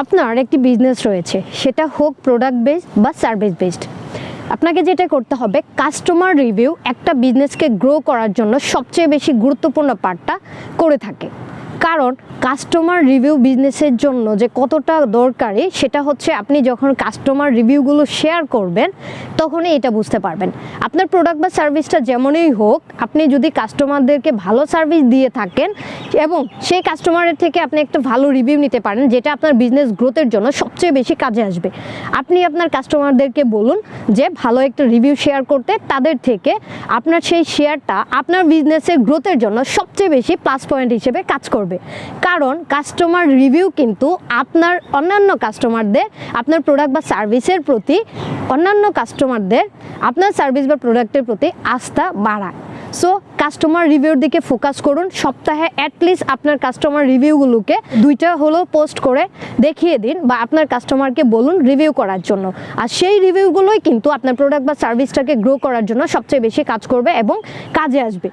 আপনার একটি বিজনেস রয়েছে। সেটা হোক প্রোডাক্ট বেসড বা সার্ভিস বেসড আপনাকে যেটা করতে হবে কাস্টমার রিভিউ একটা বিজনেসকে গ্রো করার জন্য সবচেয়ে বেশি গুরুত্বপূর্ণ পার্টটা করে থাকে। কারণ কাস্টমার রিভিউ বিজনেসের জন্য যে কতটা দরকারি সেটা হচ্ছে আপনি যখন কাস্টমার রিভিউগুলো শেয়ার করবেন, তখনই এটা বুঝতে পারবেন। আপনার প্রোডাক্ট বা সার্ভিসটা যেমনই হোক, আপনি যদি কাস্টমারদেরকে ভালো সার্ভিস দিয়ে থাকেন এবং সেই কাস্টমারের থেকে আপনি একটা ভালো রিভিউ নিতে পারেন, যেটা আপনার বিজনেস গ্রোথের জন্য সবচেয়ে বেশি কাজে আসবে। আপনি আপনার কাস্টমারদেরকে বলুন যে ভালো একটা রিভিউ শেয়ার করতে, তাদের থেকে আপনার সেই শেয়ারটা আপনার বিজনেসের গ্রোথের জন্য সবচেয়ে বেশি প্লাস পয়েন্ট হিসেবে কাজ করবে। কারণ কাস্টমার রিভিউ কিন্তু আপনার অন্যান্য কাস্টমারদের আপনার প্রোডাক্ট বা সার্ভিসের প্রতি অন্যান্য কাস্টমারদের আপনার সার্ভিস বা প্রোডাক্টের প্রতি আস্থা বাড়ায়। সো কাস্টমার রিভিউর দিকে ফোকাস করুন। সপ্তাহে অ্যাটলিস্ট আপনার কাস্টমার রিভিউগুলোকে দুইটা হলো পোস্ট করে দেখিয়ে দিন বা আপনার কাস্টমারকে বলুন রিভিউ করার জন্য। আর সেই রিভিউগুলোই কিন্তু আপনার প্রোডাক্ট বা সার্ভিসটাকে গ্রো করার জন্য সবচেয়ে বেশি কাজ করবে এবং কাজে আসবে।